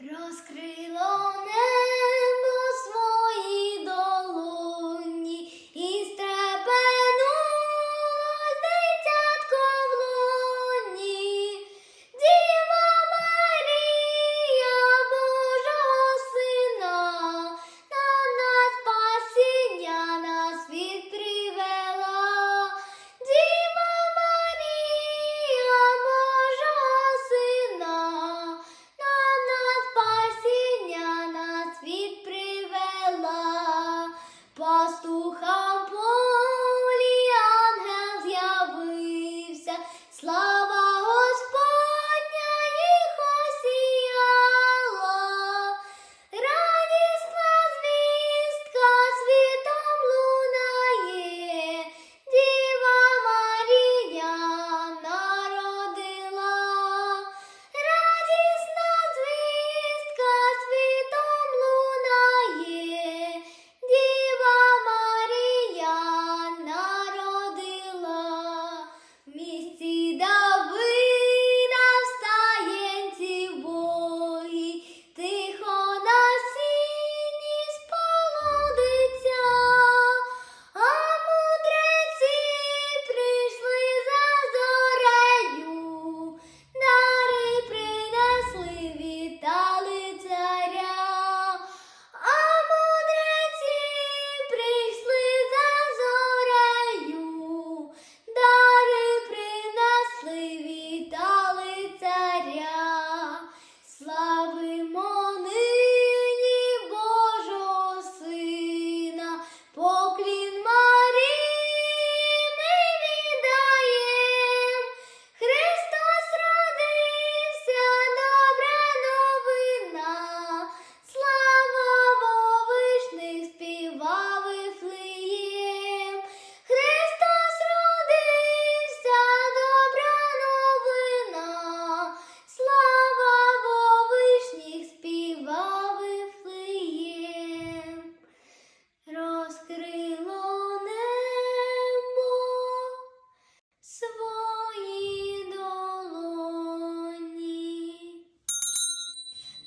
розкрило небо.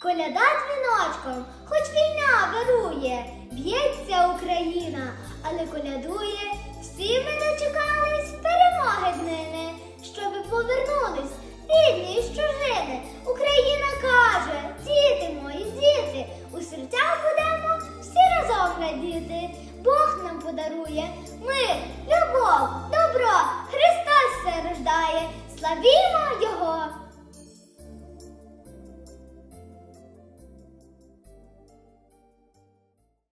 Коляда дзвіночком, хоч війна вирує, б'ється Україна, але колядує. Всі ми дочекались перемоги днини, щоби повернулись рідні з чужини. Україна каже, діти мої, діти, у серцях будемо всі разом радіти. Бог нам подарує мир.